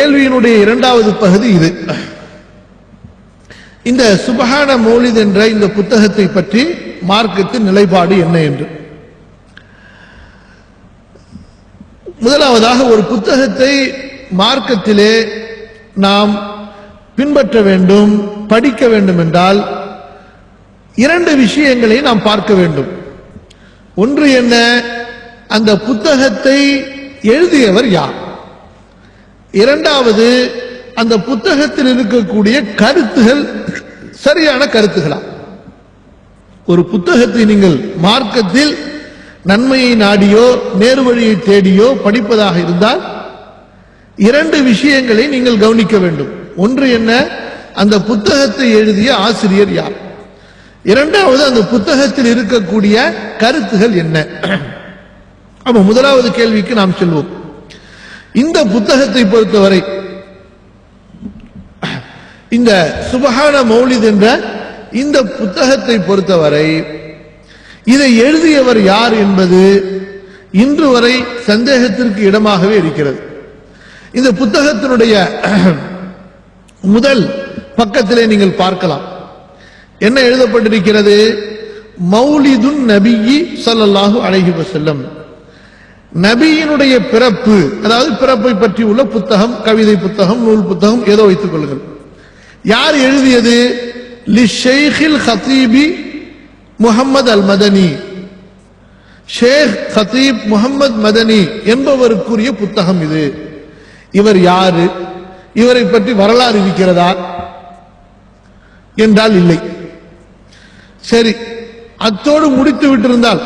கேள்வியினுடைய இரண்டாவது பகுதி இது. இந்த சுபஹான மௌலித் என்ற இந்த புத்தகத்தை பற்றி மார்க்கத்தின் நிலைப்பாடு என்ன என்று. முதலாவதாக ஒரு புத்தகத்தை மார்க்கத்திலே நாம் பின்பற்ற வேண்டும் படிக்க வேண்டும் என்றால் இரண்டு விஷயங்களை நாம் பார்க்க வேண்டும். ஒன்று என்ன? அந்த புத்தகத்தை எழுதியவர் யார்? இரண்டாவது அந்த புத்தகத்தில் இருக்கக்கூடிய கருத்துகள் சரியான கருத்துகளா? ஒரு புத்தகத்தை நீங்கள் மார்க்கத்தில் நன்மையை நாடியோ நேர்வழியை தேடியோ படிப்பதாக இருந்தால் இரண்டு விஷயங்களை நீங்கள் கவனிக்க வேண்டும். ஒன்று என்ன? அந்த புத்தகத்தை எழுதிய ஆசிரியர் யார்? இரண்டாவது அந்த புத்தகத்தில் இருக்கக்கூடிய கருத்துகள் என்ன? அப்ப முதலாவது கேள்விக்கு நாம் செல்வோம். இந்த புத்தகத்தை பொறுத்தவரை இந்த சுபஹான மௌலித் என்ற இந்த புத்தகத்தை பொறுத்தவரை இதை எழுதியவர் யார் என்பது இன்று வரை சந்தேகத்திற்கு இடமாகவே இருக்கிறது. இந்த புத்தகத்தினுடைய முதல் பக்கத்திலே நீங்கள் பார்க்கலாம். என்ன எழுதப்பட்டிருக்கிறது? மௌலிதுன் நபியி ஸல்லல்லாஹு அழகி வசல்லம் நபியினுடைய பிறப்பு அதாவது பிறப்பை பற்றி உள்ள புத்தகம் கவிதை புத்தகம் நூல் புத்தகம் ஏதோ வைத்துக் கொள்ளுங்கள். யார் எழுதியது? லி ஹத்தீபி முகமது அல் மதனி ஷேக் ஹத்தீப் முகமது மதனி என்பவருக்குரிய புத்தகம் இது. இவர் யாரு? இவரை பற்றி வரலாறு இருக்கிறதா? என்றால் இல்லை. சரி அத்தோடு முடித்து விட்டிருந்தால்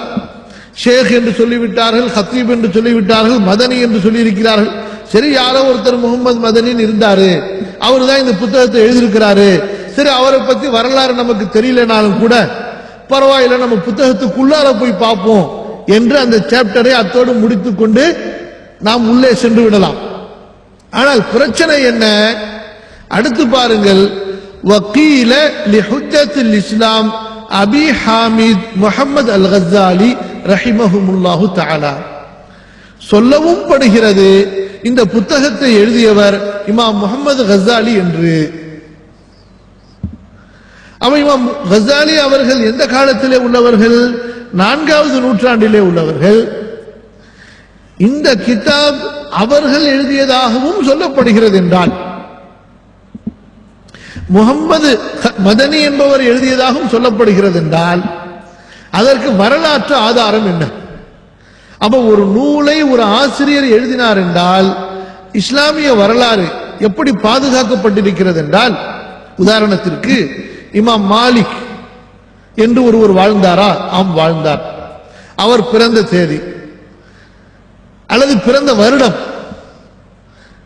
ஷேக் என்று சொல்லிவிட்டார்கள் ஹத்தீப் என்று சொல்லிவிட்டார்கள் மதனி என்று சொல்லியிருக்கிறார்கள். சரி யாரோ ஒருத்தர் முகமது மதனின்னு இருந்தாரு. அவர் தான் இந்த புத்தகத்தை எழுதியிருக்கிறாரு. சரி அவரை பத்தி வரலாறு நமக்கு தெரியலனாலும் கூட பரவாயில்ல நம்ம புத்தகத்துக்குள்ளார போய் பார்ப்போம் என்று அந்த சாப்டரை அத்தோடு முடித்து கொண்டு நாம் உள்ளே சென்று விடலாம். ஆனால் பிரச்சனை என்ன? அடுத்து பாருங்கள். வக்கீல இஸ்லாம் அபி ஹாமித் முகமது அல் கசாலி ரஹிமஹுமுல்லாஹு தாலா சொல்லவும் படுகிறது. இந்த புத்தகத்தை எழுதியவர் இமாம் முகமது ஹசாலி என்று. அவன் இமாம் ஹசாலி அவர்கள் எந்த காலத்திலே உள்ளவர்கள்? நான்காவது நூற்றாண்டிலே உள்ளவர்கள். இந்த கிதாப் அவர்கள் எழுதியதாகவும் சொல்லப்படுகிறது என்றால் முகம்மது மதனி என்பவர் எழுதியதாகவும் சொல்லப்படுகிறது என்றால் அதற்கு வரலாற்று ஆதாரம் என்ன? அப்ப ஒரு நூலை ஒரு ஆசிரியர் எழுதினார் என்றால் இஸ்லாமிய வரலாறு எப்படி பாதுகாக்கப்பட்டிருக்கிறது என்றால் உதாரணத்திற்கு இமாம் மாலிக் என்று ஒருவர் வாழ்ந்தாரா? ஆம் வாழ்ந்தார். அவர் பிறந்த தேதி அல்லது பிறந்த வருடம்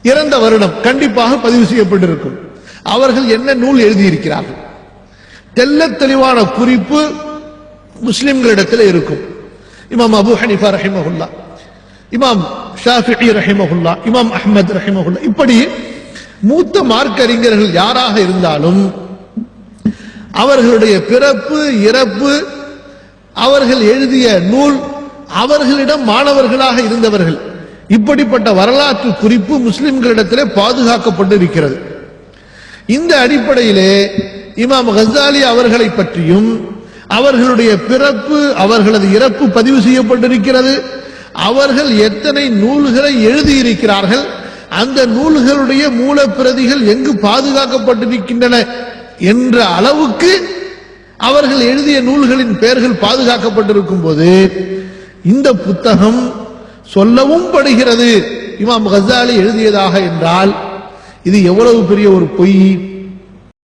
இறந்த வருடம் கண்டிப்பாக பதிவு செய்யப்பட்டிருக்கும். அவர்கள் என்ன நூல் எழுதியிருக்கிறார்கள்? தெல்ல தெளிவான குறிப்பு முஸ்லிம்களிடத்தில் இருக்கும். இமாம் அபு ஹனிஃபா ரஹிமஹுல்லா இமாம் ஷாஃபி ரஹிமஹுல்லா இமாம் அஹமத் ரஹிமஹுல்லா இப்படி மூத்த மார்க்கறிஞர்கள் யாராக இருந்தாலும் அவர்களுடைய பிறப்பு இறப்பு அவர்கள் எழுதிய நூல் அவர்களிடம் மாணவர்களாக இருந்தவர்கள். இப்படிப்பட்ட வரலாற்று குறிப்பு முஸ்லிம்களிடத்திலே பாதுகாக்கப்பட்டிருக்கிறது. இந்த அடிப்படையிலே இமாம் ஹசாலி அவர்களை பற்றியும் அவர்களுடைய பிறப்பு அவர்களது இறப்பு பதிவு செய்யப்பட்டிருக்கிறது. அவர்கள் எத்தனை நூல்களை எழுதியிருக்கிறார்கள் அந்த நூல்களுடைய மூலப்பிரதிகள் எங்கு பாதுகாக்கப்பட்டிருக்கின்றன என்ற அளவுக்கு அவர்கள் எழுதிய நூல்களின் பெயர்கள் பாதுகாக்கப்பட்டிருக்கும் போது இந்த புத்தகம் சொல்லவும் படுகிறது. இமாம் கசாலி எழுதியதாக என்றால் இது எவ்வளவு பெரிய ஒரு பொய்?